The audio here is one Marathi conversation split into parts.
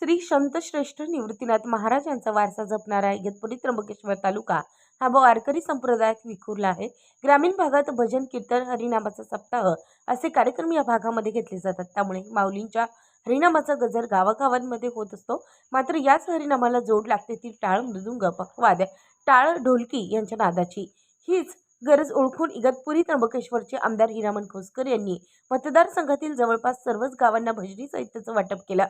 श्री संतश्रेष्ठ निवृत्तीनाथ महाराज यांचा वारसा जपणारा इगतपुरी त्र्यंबकेश्वर तालुका हा वारकरी संप्रदायात विखुरला आहे. ग्रामीण भागात भजन कीर्तन हरिनामाचा सप्ताह असे कार्यक्रम या भागामध्ये घेतले जातात. त्यामुळे माऊलींच्या हरिनामाचा गजर गावागावांमध्ये होत असतो. मात्र याच हरिनामाला जोड लागते ती टाळ मृदुंग पखवाद टाळ ढोलकी यांच्या नादाची. हीच गरज ओळखून इगतपुरी त्र्यंबकेश्वरचे आमदार हिरामन खोसकर यांनी मतदारसंघातील जवळपास सर्वच गावांना भजनी साहित्याचं वाटप केलं.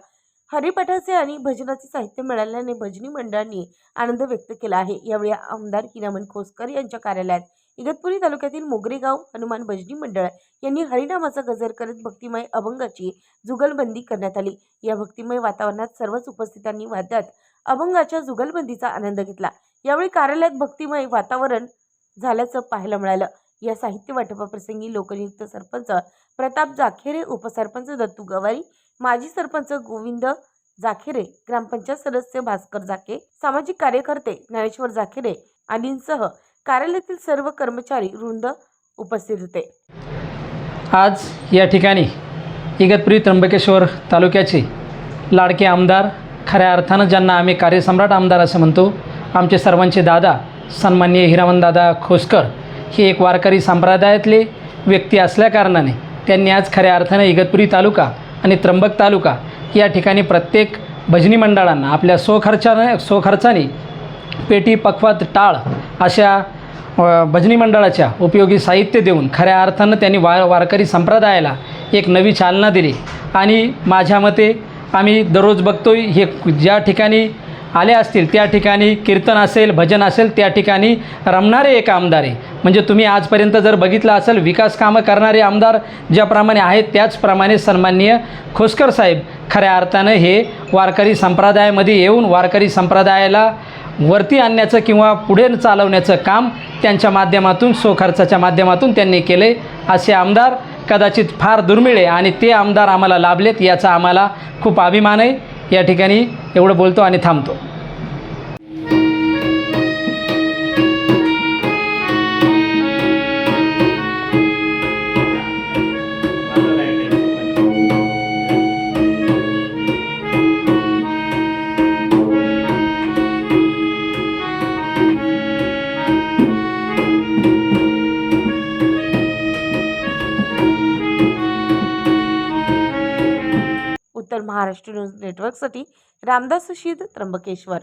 हरिपाठाचे आणि भजनाचे साहित्य मिळाल्याने भजनी मंडळांनी आनंद व्यक्त केला आहे. यावेळी आमदार किनामन खोसकर यांच्या कार्यालयात इगतपुरी तालुक्यातील मोगरेगाव हनुमान भजनी मंडळ यांनी हरिनामाचा गजर करत भक्तिमय अभंगाची जुगलबंदी करण्यात आली. या भक्तिमय वातावरणात सर्वच उपस्थितांनी वाद्यात अभंगाच्या जुगलबंदीचा आनंद घेतला. यावेळी कार्यालयात भक्तिमय वातावरण झाल्याचं पाहायला मिळालं. या साहित्य वाटपाप्रसंगी लोकनियुक्त सरपंच प्रताप जाखेरे उपसरपंच दत्तू गवारी माजी सरपंच गोविंद जाखेरे ग्रामपंचायत सदस्य भास्कर जाके सामाजिक कार्यकर्ते ज्ञानेश्वर जाखेरे आदींसह कार्यालयातील सर्व कर्मचारी वृंद उपस्थित होते. आज या ठिकाणी इगतपुरी त्र्यंबकेश्वर तालुक्याचे लाडके आमदार खऱ्या अर्थानं ज्यांना आम्ही कार्यसम्राट आमदार असं म्हणतो आमचे सर्वांचे दादा सन्माननीय हिरामनदादा खोसकर हे एक वारकरी संप्रदायातले व्यक्ती असल्याकारणाने त्यांनी आज खऱ्या अर्थानं इगतपुरी तालुका आणि त्र्यंबक तालुका या ठिकाणी प्रत्येक भजनी मंडळांना आपल्या स्वखर्चाने स्वखर्चाने पेटी पक्वात टाळ अशा भजनी मंडळाच्या उपयोगी साहित्य देऊन खऱ्या अर्थानं त्यांनी वा वारकरी संप्रदायाला एक नवी चालना दिली. आणि माझ्या मते आम्ही दररोज बघतोय हे ज्या ठिकाणी आले असतील त्या ठिकाणी कीर्तन असेल भजन असेल त्या ठिकाणी रमणारे एक आमदार आहे. म्हणजे तुम्ही आजपर्यंत जर बघितलं असेल विकास कामं करणारे आमदार ज्याप्रमाणे आहेत त्याचप्रमाणे सन्माननीय खोसकर साहेब खऱ्या अर्थानं हे वारकरी संप्रदायामध्ये येऊन वारकरी संप्रदायाला वरती आणण्याचं किंवा पुढे चालवण्याचं काम त्यांच्या माध्यमातून स्वखर्चाच्या माध्यमातून त्यांनी केले असे आमदार कदाचित फार दुर्मिळ आहे आणि ते आमदार आम्हाला लाभलेत याचा आम्हाला खूप अभिमान आहे. या ठिकाणी एवढं बोलतो आणि थांबतो. उत्तर महाराष्ट्र न्यूज नेटवर्कसाठी रामदास शीद त्र्यंबकेश्वर.